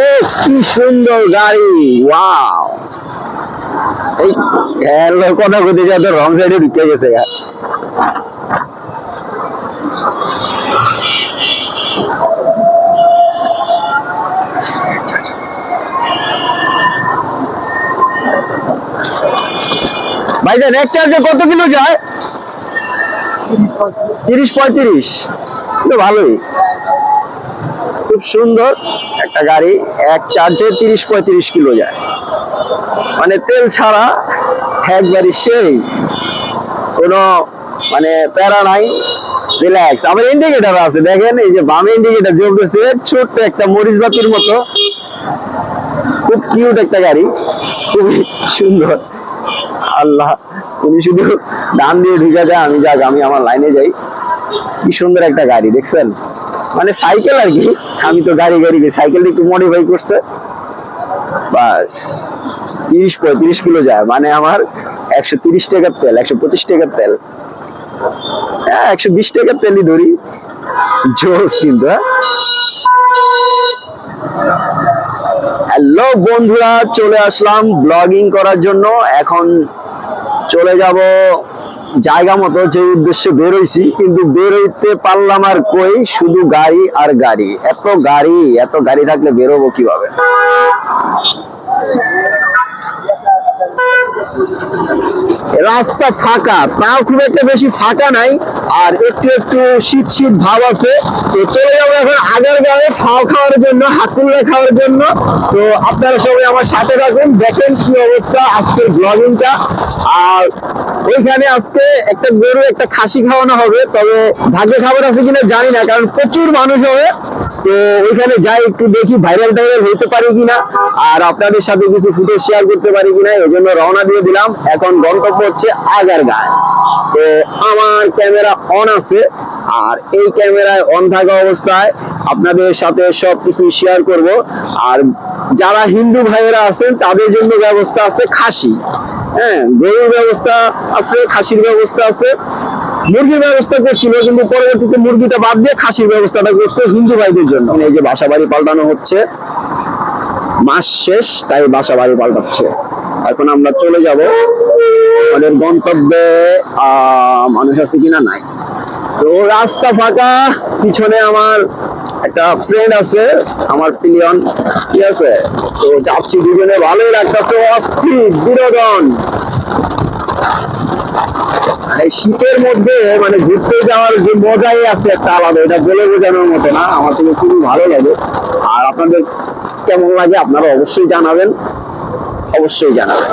ও কি সুন্দর গাড়ি, ওয়াও। এই হ্যালো রং সাইডে ঢুকে গেছে গা ভাইজান, এক চার্জে কত কিলো যায়? তিরিশ পঁয়ত্রিশ। ভালোই। খুব সুন্দর একটা গাড়ি, এক চার্জে তিরিশ পঁয়ত্রিশ কিলো যায়। মানে তেল ছাড়া একবারই সেই, কোনো মানে প্যারা নাই রিল্যাক্স আবার ইন্ডিকেটার আছে, দেখেন এই যে বামে ইন্ডিকেটার জ্বলতেছে, ছোট্ট একটা মরিচ বাতির মতো। খুব কিউট একটা গাড়ি, খুবই সুন্দর। আল্লাহ তুমি শুধু ডান দিয়ে ঢুকে যায় আমি যাক, আমি আমার লাইনে যাই। কি সুন্দর একটা গাড়ি, দেখছেন? মানে সাইকেল আর কি। আমি তো গাড়ি গাড়ি সাইকেলটা একটু মডিফাই করছে। বাস। তিরিশ পঁয়ত্রিশ কিলো যায়। মানে আমার একশো তিরিশ টাকার তেল, একশো পঁচিশ টাকার তেল। হ্যাঁ একশো বিশ টাকার তেলই ধরি। জোস কিন্তু হ্যাঁ। হ্যালো বন্ধুরা, চলে আসলাম ব্লগিং করার জন্য। এখন চলে যাব জায়গা মতো যে উদ্দেশ্যে বেরোইছি, কিন্তু বেরোইতে পারলাম আর কই? শুধু গাড়ি আর গাড়ি। এত গাড়ি এত গাড়ি থাকলে বেরোবো কীভাবে? রাস্তা ফাঁকা, তাও খুব একটা বেশি ফাঁকা নাই, আর একটু একটু শীত শীত ভাব আছে। তো চলে যাব এখন আগের গায়ে খাওয়া খাওয়ার জন্য হাকুল্লা খাওয়ার জন্য। তো আপনারা সবাই আমার সাথে থাকুন, দেখেন কি অবস্থা আজকের ব্লগিংটা আর ওইখানে আজকে একটা গরু, একটা খাসি খাওয়ানো হবে, তবে ভাগ্যে খাবার আছে কিনা জানি না, কারণ প্রচুর মানুষ হবে। তো ওইখানে যাই একটু দেখি ভাইরাল টাইরাল হইতে পারি কিনা, আর আপনাদের সাথে কিছু ফুটেজ শেয়ার করতে পারি কিনা, এই জন্য রওনা দিয়ে দিলাম। এখন গন্তব্য হচ্ছে আগার গায়ে তো আমার ক্যামেরা অন আছে, আর এই ক্যামেরায় অন থাকা অবস্থায় আপনাদের সাথে সবকিছু শেয়ার করব। আর যারা হিন্দু ভাইয়েরা আছেন, তাদের জন্য ব্যবস্থা আছে খাসি। হ্যাঁ গরুর ব্যবস্থা আছে, খাসির ব্যবস্থা আছে। মুরগির ব্যবস্থা করছিল কিন্তু পরবর্তীতে মুরগিটা বাদ দিয়ে খাসির ব্যবস্থাটা করছে হিন্দু ভাইদের জন্য। এই যে বাসা বাড়ি পাল্টানো হচ্ছে, মাস শেষ, তাই বাসা বাড়ি পাল্টাচ্ছে। এখন আমরা চলে যাব আমাদের গন্তব্যে মানুষ আছে কিনা নাই। তো রাস্তা ফাঁকা, পিছনে আমার একটা ফ্রেন্ড আছে, আমার পিলিয়ন ঠিক আছে? তো যাচ্ছি দুজনে, ভালোই লাগতেছে, অস্থির, বিনোদন। শীতের মধ্যে মানে ঘুরতে যাওয়ার যে মজাই আছে একটা আলাদা, এটা বলে বোঝানোর মতো না, আমার থেকে খুবই ভালো লাগে। আর আপনাদের কেমন লাগে, আপনারা অবশ্যই জানাবেন। অবশ্যই জানাবেন।